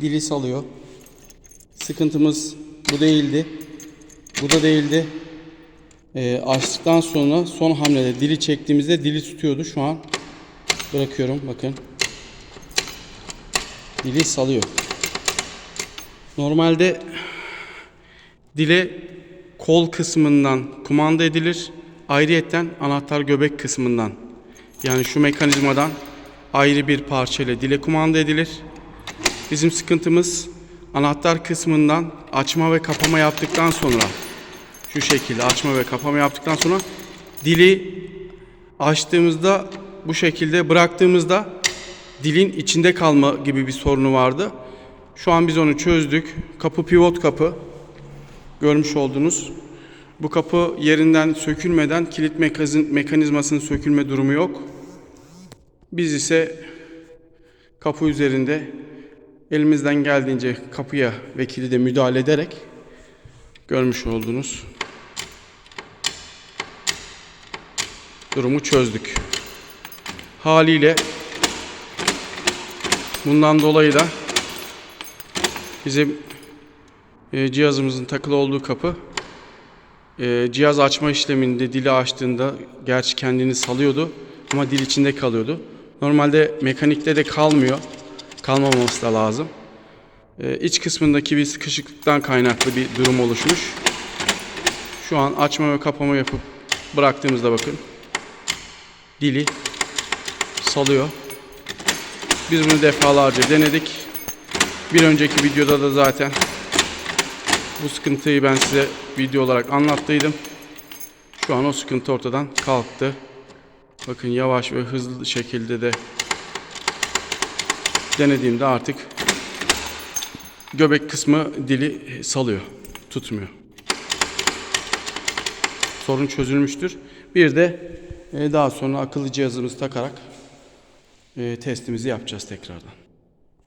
Dili salıyor. Sıkıntımız bu değildi. Bu da değildi. Ee, açtıktan sonra son hamlede dili çektiğimizde dili tutuyordu. Şu an bırakıyorum bakın. Dili salıyor. Normalde dile kol kısmından kumanda edilir. Ayrıyetten anahtar göbek kısmından yani şu mekanizmadan ayrı bir parçayla dile kumanda edilir. Bizim sıkıntımız anahtar kısmından açma ve kapama yaptıktan sonra şu şekilde açma ve kapama yaptıktan sonra dili açtığımızda bu şekilde bıraktığımızda dilin içinde kalma gibi bir sorunu vardı. Şu an biz onu çözdük. Kapı pivot kapı. Görmüş oldunuz. Bu kapı yerinden sökülmeden kilit mekanizmasının sökülme durumu yok. Biz ise kapı üzerinde elimizden geldiğince kapıya ve kilide müdahale ederek görmüş olduğunuz durumu çözdük. Haliyle bundan dolayı da bizim e, cihazımızın takılı olduğu kapı e, cihaz açma işleminde dili açtığında gerçi kendini salıyordu ama dil içinde kalıyordu. Normalde mekanikte de kalmıyor. Kalmaması da lazım. E, iç kısmındaki bir sıkışıklıktan kaynaklı bir durum oluşmuş. Şu an açma ve kapama yapıp bıraktığımızda bakın dili salıyor. Biz bunu defalarca denedik. Bir önceki videoda da zaten bu sıkıntıyı ben size video olarak anlattıydım. Şu an o sıkıntı ortadan kalktı. Bakın yavaş ve hızlı şekilde de denediğimde artık göbek kısmı dili salıyor, tutmuyor. Sorun çözülmüştür. Bir de e, daha sonra akıllı cihazımızı takarak e, testimizi yapacağız tekrardan.